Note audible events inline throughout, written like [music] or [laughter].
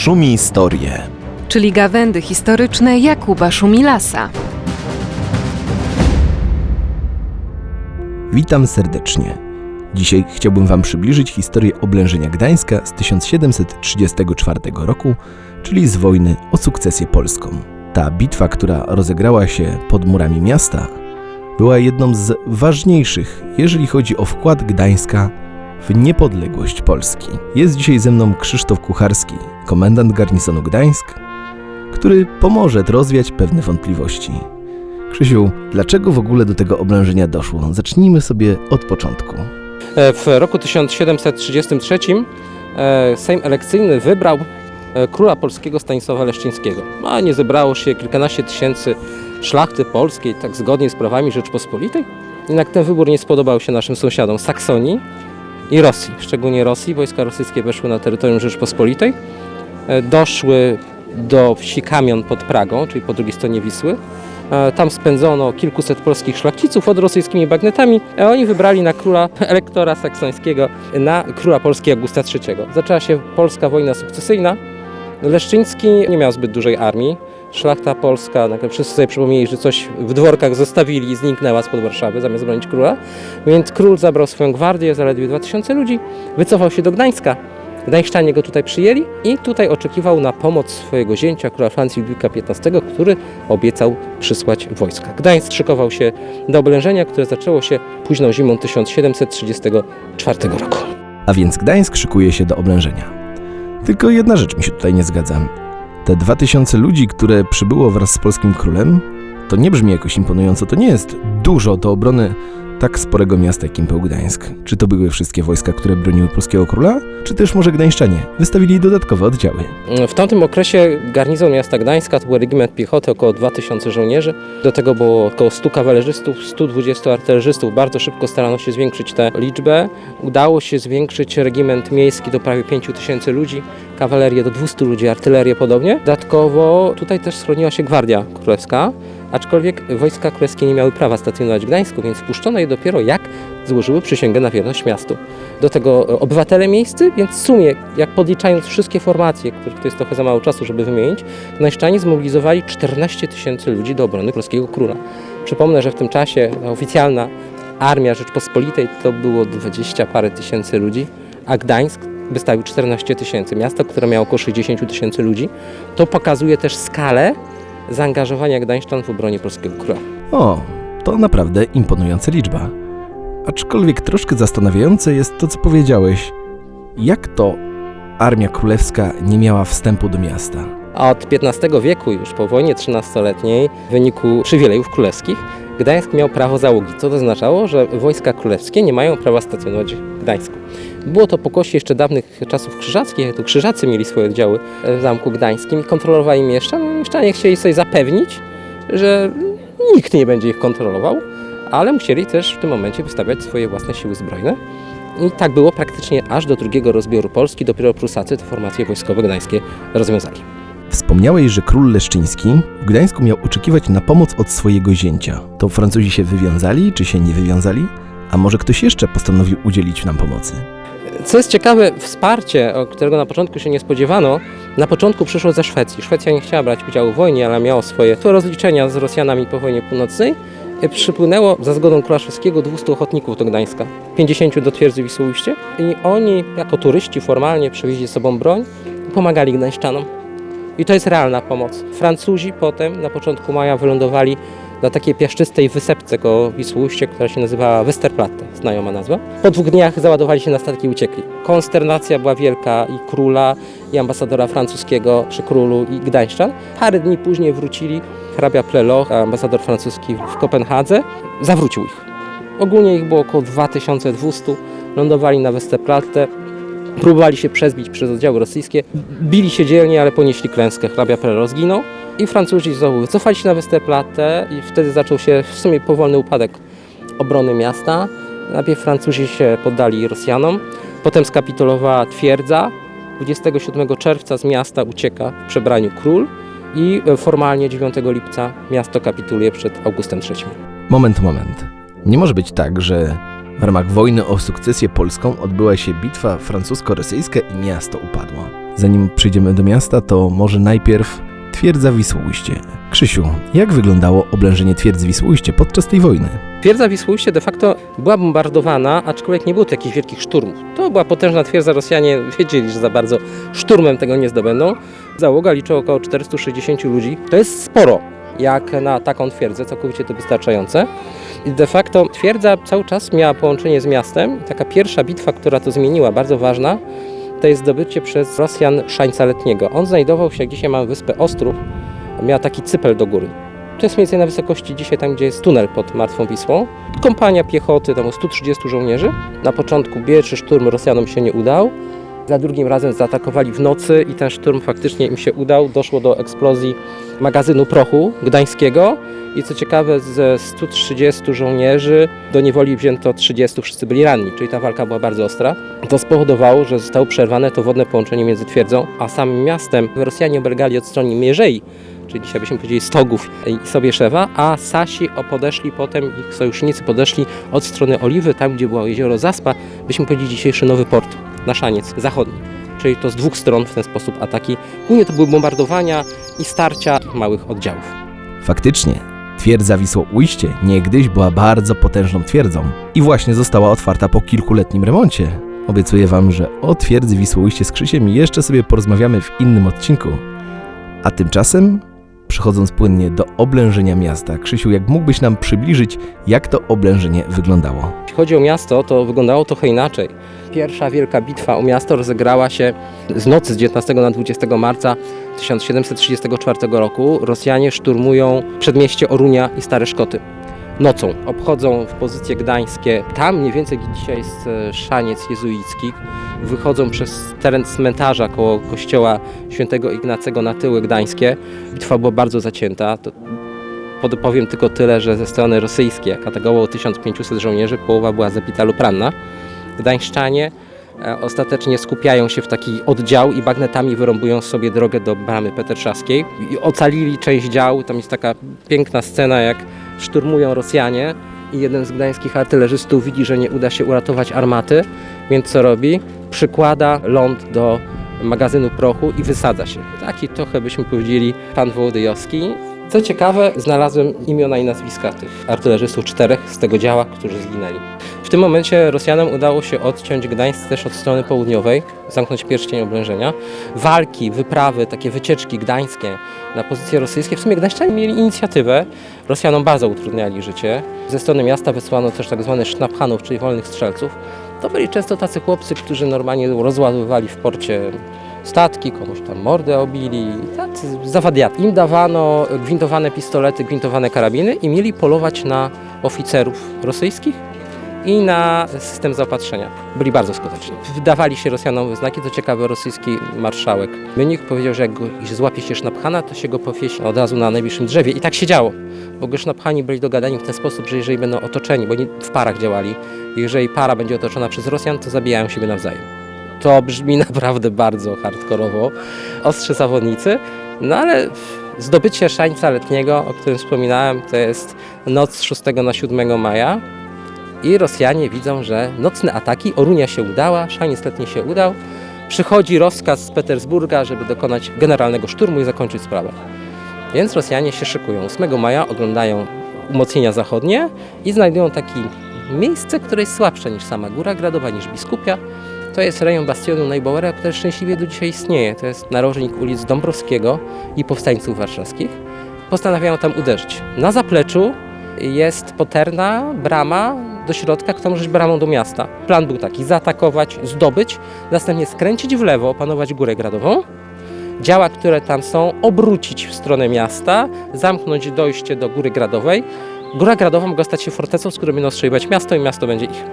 Szumi Historie. czyli gawędy historyczne Jakuba Szumilasa. Witam serdecznie. Dzisiaj chciałbym Wam przybliżyć historię oblężenia Gdańska z 1734 roku, czyli z wojny o sukcesję polską. Ta bitwa, która rozegrała się pod murami miasta, była jedną z ważniejszych, jeżeli chodzi o wkład Gdańska w niepodległość Polski. Jest dzisiaj ze mną Krzysztof Kucharski, komendant garnizonu Gdańsk, który pomoże rozwiać pewne wątpliwości. Krzysiu, dlaczego w ogóle do tego oblężenia doszło? Zacznijmy sobie od początku. E, W roku 1733 e, Sejm elekcyjny wybrał e, króla polskiego Stanisława Leszczyńskiego. A nie zebrało się kilkanaście tysięcy szlachty polskiej, tak zgodnie z prawami Rzeczpospolitej. Jednak ten wybór nie spodobał się naszym sąsiadom Saksonii i Rosji. Szczególnie Rosji. Wojska rosyjskie weszły na terytorium Rzeczpospolitej. E, Doszły do wsi Kamion pod Pragą, czyli po drugiej stronie Wisły. E, Tam spędzono kilkuset polskich szlachciców pod rosyjskimi bagnetami, a oni wybrali na króla [laughs] elektora saksońskiego, na króla Polski Augusta III. Zaczęła się polska wojna sukcesyjna. Leszczyński nie miał zbyt dużej armii. Szlachta polska, wszyscy sobie przypomnieli, że coś w dworkach zostawili i zniknęła spod Warszawy zamiast bronić króla. Więc król zabrał swoją gwardię, zaledwie 2000 ludzi, wycofał się do Gdańska. Gdańszczanie go tutaj przyjęli i tutaj oczekiwał na pomoc swojego zięcia, króla Francji Ludwika XV, który obiecał przysłać wojska. Gdańsk szykował się do oblężenia, które zaczęło się późną zimą 1734 roku. A więc Gdańsk szykuje się do oblężenia. Tylko jedna rzecz mi się tutaj nie zgadza. Te 2000 ludzi, które przybyło wraz z polskim królem, to nie brzmi jakoś imponująco. To nie jest dużo do obrony tak sporego miasta, jakim był Gdańsk. Czy to były wszystkie wojska, które broniły polskiego króla? Czy też może Gdańszczanie wystawili dodatkowe oddziały? W tamtym okresie garnizon miasta Gdańska to był regiment piechoty, około 2000 żołnierzy. Do tego było około 100 kawalerzystów, 120 artylerzystów. Bardzo szybko starano się zwiększyć tę liczbę. Udało się zwiększyć regiment miejski do prawie 5000 ludzi, kawalerię do 200 ludzi, artylerię podobnie. Dodatkowo tutaj też schroniła się Gwardia Królewska, aczkolwiek wojska królewskie nie miały prawa stacjonować w Gdańsku, więc wpuszczono je dopiero jak złożyły przysięgę na wierność miastu. Do tego obywatele miejscy, więc w sumie, jak podliczając wszystkie formacje, których to jest trochę za mało czasu, żeby wymienić, Gdańszczanie zmobilizowali 14 tysięcy ludzi do obrony królewskiego króla. Przypomnę, że w tym czasie oficjalna armia Rzeczpospolitej to było 20 parę tysięcy ludzi, a Gdańsk wystawił 14 tysięcy. Miasto, które miało około 60 tysięcy ludzi. To pokazuje też skalę zaangażowania Gdańszczan w obronie polskiego króla. O, to naprawdę imponująca liczba. Aczkolwiek troszkę zastanawiające jest to, co powiedziałeś. Jak to armia królewska nie miała wstępu do miasta? A od XV wieku już po wojnie XIII-letniej w wyniku przywilejów królewskich Gdańsk miał prawo załogi, co to oznaczało, że wojska królewskie nie mają prawa stacjonować w Gdańsku. Było to pokłosie jeszcze dawnych czasów krzyżackich, jak to krzyżacy mieli swoje oddziały w Zamku Gdańskim i kontrolowali mieszczan. Mieszczanie chcieli sobie zapewnić, że nikt nie będzie ich kontrolował, ale musieli też w tym momencie wystawiać swoje własne siły zbrojne. I tak było praktycznie aż do drugiego rozbioru Polski. Dopiero Prusacy te formacje wojskowe gdańskie rozwiązali. Wspomniałeś, że król Leszczyński w Gdańsku miał oczekiwać na pomoc od swojego zięcia. To Francuzi się wywiązali, czy się nie wywiązali? A może ktoś jeszcze postanowił udzielić nam pomocy? Co jest ciekawe, wsparcie, którego na początku się nie spodziewano, na początku przyszło ze Szwecji. Szwecja nie chciała brać udziału w wojnie, ale miała swoje rozliczenia z Rosjanami po wojnie północnej. I Przypłynęło za zgodą króla szwedzkiego 200 ochotników do Gdańska, 50 do twierdzy Wisłoujście i oni jako turyści formalnie przywieźli ze sobą broń i pomagali Gdańszczanom. I to jest realna pomoc. Francuzi potem na początku maja wylądowali na takiej piaszczystej wysepce koło Wisłoujście, która się nazywała Westerplatte, znajoma nazwa. Po dwóch dniach załadowali się na statki i uciekli. Konsternacja była wielka i króla, i ambasadora francuskiego przy królu i Gdańszczan. Parę dni później wrócili hrabia Pleloch, ambasador francuski w Kopenhadze, zawrócił ich. Ogólnie ich było około 2200, lądowali na Westerplatte, próbowali się przezbić przez oddziały rosyjskie, bili się dzielnie, ale ponieśli klęskę. Hrabia Plelo zginął i Francuzi znowu wycofali się na Westerplatte i wtedy zaczął się w sumie powolny upadek obrony miasta. Najpierw Francuzi się poddali Rosjanom, potem skapitulowała twierdza. 27 czerwca z miasta ucieka w przebraniu król i formalnie 9 lipca miasto kapituluje przed Augustem III. Moment, moment. Nie może być tak, że W ramach wojny o sukcesję polską odbyła się bitwa francusko-rosyjska i miasto upadło. Zanim przejdziemy do miasta, to może najpierw twierdza Wisłoujście. Krzysiu, jak wyglądało oblężenie twierdzy Wisłoujście podczas tej wojny? Twierdza Wisłoujście de facto była bombardowana, aczkolwiek nie było to jakichś wielkich szturmów. To była potężna twierdza, Rosjanie wiedzieli, że za bardzo szturmem tego nie zdobędą. Załoga liczyła około 460 ludzi. To jest sporo, jak na taką twierdzę, całkowicie to wystarczające. I de facto twierdza cały czas miała połączenie z miastem. Taka pierwsza bitwa, która to zmieniła, bardzo ważna, to jest zdobycie przez Rosjan Szańca Letniego. On znajdował się, dzisiaj mamy wyspę Ostrów, miała taki cypel do góry. To jest mniej więcej na wysokości dzisiaj tam, gdzie jest tunel pod Martwą Wisłą. Kompania piechoty, tam o 130 żołnierzy. Na początku pierwszy szturm Rosjanom się nie udał. Za drugim razem zaatakowali w nocy i ten szturm faktycznie im się udał. Doszło do eksplozji magazynu prochu gdańskiego. I co ciekawe, ze 130 żołnierzy do niewoli wzięto 30, wszyscy byli ranni, czyli ta walka była bardzo ostra. To spowodowało, że zostało przerwane to wodne połączenie między twierdzą a samym miastem. Rosjanie obergali od strony Mierzei, czyli dzisiaj byśmy powiedzieli Stogów i Sobieszewa, a Sasi podeszli potem, ich sojusznicy podeszli od strony Oliwy, tam gdzie było jezioro Zaspa, byśmy powiedzieli dzisiejszy Nowy Port, na Szaniec zachodni. Czyli to z dwóch stron w ten sposób ataki. Głównie to były bombardowania i starcia małych oddziałów. Faktycznie, twierdza Wisłoujście niegdyś była bardzo potężną twierdzą i właśnie została otwarta po kilkuletnim remoncie. Obiecuję Wam, że o twierdzy Wisłoujście z Krzysiem jeszcze sobie porozmawiamy w innym odcinku. A tymczasem, przechodząc płynnie do oblężenia miasta, Krzysiu, jak mógłbyś nam przybliżyć, jak to oblężenie wyglądało? Jeśli chodzi o miasto, to wyglądało trochę inaczej. Pierwsza wielka bitwa o miasto rozegrała się z nocy z 19 na 20 marca 1734 roku. Rosjanie szturmują przedmieście Orunia i Stare Szkoty. Nocą obchodzą w pozycje gdańskie, tam mniej więcej dzisiaj jest e, szaniec jezuicki. Wychodzą przez teren cmentarza koło kościoła świętego Ignacego na tyły gdańskie. Bitwa była bardzo zacięta. To Podpowiem tylko tyle, że ze strony rosyjskiej, atakowało 1500 żołnierzy, połowa była zabita lub ranna. Gdańszczanie e, ostatecznie skupiają się w taki oddział i bagnetami wyrąbują sobie drogę do bramy peterszawskiej. I ocalili część działu. Tam jest taka piękna scena, jak szturmują Rosjanie i jeden z gdańskich artylerzystów widzi, że nie uda się uratować armaty, więc co robi? Przykłada ląd do magazynu prochu i wysadza się. Taki trochę byśmy powiedzieli pan Wołodyjowski. Co ciekawe, znalazłem imiona i nazwiska tych artylerzystów, czterech z tego działa, którzy zginęli. W tym momencie Rosjanom udało się odciąć Gdańsk też od strony południowej, zamknąć pierścień oblężenia. Walki, wyprawy, takie wycieczki gdańskie na pozycje rosyjskie. W sumie Gdańszczanie mieli inicjatywę. Rosjanom bardzo utrudniali życie. Ze strony miasta wysłano też tak zwanych sznaphanów, czyli wolnych strzelców. To byli często tacy chłopcy, którzy normalnie rozładowywali w porcie statki, komuś tam mordę obili, tacy. Im dawano gwintowane pistolety, gwintowane karabiny i mieli polować na oficerów rosyjskich i na system zaopatrzenia. Byli bardzo skuteczni. Wydawali się Rosjanom znaki, to ciekawy rosyjski marszałek. Mynik powiedział, że jak go złapie się sznapchana, to się go powiesi od razu na najbliższym drzewie. I tak się działo, bo go sznapchani byli dogadani w ten sposób, że jeżeli będą otoczeni, bo w parach działali, jeżeli para będzie otoczona przez Rosjan, to zabijają siebie nawzajem. To brzmi [laughs] naprawdę bardzo hardkorowo, ostrzy zawodnicy, no ale zdobycie szańca letniego, o którym wspominałem, to jest noc z 6 na 7 maja i Rosjanie widzą, że nocne ataki, Orunia się udała, szaniec letni się udał, przychodzi rozkaz z Petersburga, żeby dokonać generalnego szturmu i zakończyć sprawę. Więc Rosjanie się szykują. 8 maja oglądają umocnienia zachodnie i znajdują takie miejsce, które jest słabsze niż sama Góra Gradowa, niż Biskupia. To jest rejon bastionu Neubauera, który szczęśliwie do dzisiaj istnieje. To jest narożnik ulic Dąbrowskiego i powstańców warszawskich. Postanawiają tam uderzyć. Na zapleczu jest poterna brama do środka, która może być bramą do miasta. Plan był taki, zaatakować, zdobyć, następnie skręcić w lewo, opanować Górę Gradową, działa, które tam są, obrócić w stronę miasta, zamknąć dojście do Góry Gradowej. Góra Gradowa mogła stać się fortecą, z której będą ostrzeliwać miasto i miasto będzie ich.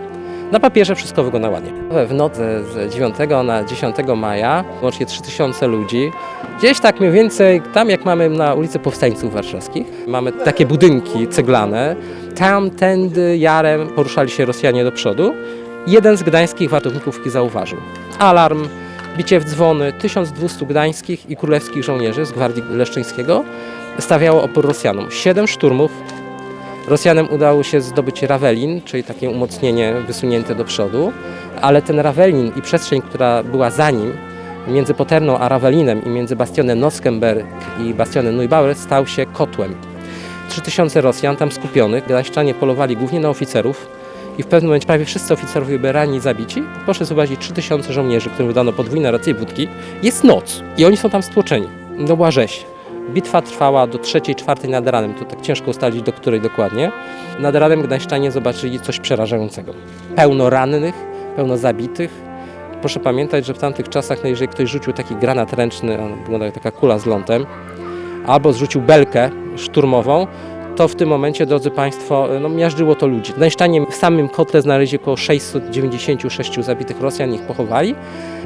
Na papierze wszystko wygląda ładnie. W nocy z 9 na 10 maja łącznie 3000 ludzi. Gdzieś tak mniej więcej, tam jak mamy na ulicy Powstańców Warszawskich, mamy takie budynki ceglane. Tam, tędy, jarem poruszali się Rosjanie do przodu. Jeden z gdańskich wartowników zauważył. Alarm, bicie w dzwony, 1200 gdańskich i królewskich żołnierzy z Gwardii Leszczyńskiego stawiało opór Rosjanom. Siedem szturmów, Rosjanom udało się zdobyć Ravelin, czyli takie umocnienie wysunięte do przodu, ale ten Ravelin i przestrzeń, która była za nim, między Poterną a Ravelinem i między bastionem Noskenberg i bastionem Neubauer stał się kotłem. 3000 Rosjan tam skupionych, Gdańszczanie polowali głównie na oficerów i w pewnym momencie prawie wszyscy oficerowie byli rani i zabici. Proszę zobaczyć, 3000 żołnierzy, którym wydano podwójne racje wódki. Jest noc i oni są tam stłoczeni. To była rzeź. Bitwa trwała do trzeciej, czwartej nad ranem. To tak ciężko ustalić, do której dokładnie. Nad ranem Gdańszczanie zobaczyli coś przerażającego. Pełno rannych, pełno zabitych. Proszę pamiętać, że w tamtych czasach, no jeżeli ktoś rzucił taki granat ręczny, on wygląda jak taka kula z lądem, albo zrzucił belkę szturmową, to w tym momencie, drodzy Państwo, no, miażdżyło to ludzi. Gdańszczanie w samym kotle znaleźli około 696 zabitych Rosjan, ich pochowali.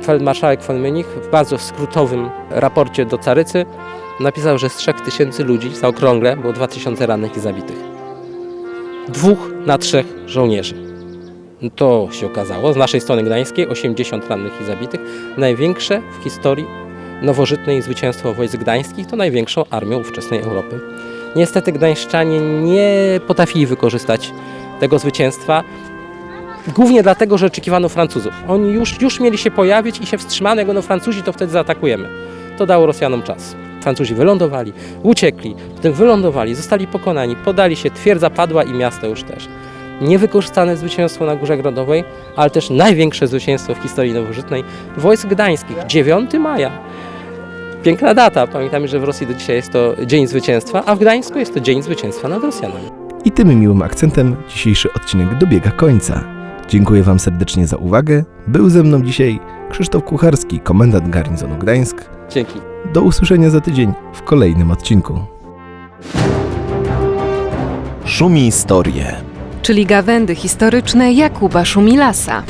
Feldmarszałek von Münich w bardzo skrótowym raporcie do Carycy napisał, że z 3000 ludzi, zaokrągle, było 2000 rannych i zabitych. Dwóch na trzech żołnierzy. No To się okazało, z naszej strony gdańskiej 80 rannych i zabitych. Największe w historii nowożytnej zwycięstwo wojsk gdańskich to największą armią ówczesnej Europy. Niestety gdańszczanie nie potrafili wykorzystać tego zwycięstwa, głównie dlatego, że oczekiwano Francuzów. Oni już, już mieli się pojawić i się wstrzymano, jak będą Francuzi, to wtedy zaatakujemy. To dało Rosjanom czas. Francuzi wylądowali, uciekli, potem wylądowali, zostali pokonani, podali się, twierdza padła i miasto już też. Niewykorzystane zwycięstwo na Górze Grodowej, ale też największe zwycięstwo w historii nowożytnej wojsk gdańskich. 9 maja. Piękna data. Pamiętamy, że w Rosji do dzisiaj jest to Dzień Zwycięstwa, a w Gdańsku jest to Dzień Zwycięstwa nad Rosjanami. I tym miłym akcentem dzisiejszy odcinek dobiega końca. Dziękuję Wam serdecznie za uwagę. Był ze mną dzisiaj Krzysztof Kucharski, komendant garnizonu Gdańsk. Dzięki. Do usłyszenia za tydzień w kolejnym odcinku. Szumi Historie. czyli gawędy historyczne Jakuba Szumilasa.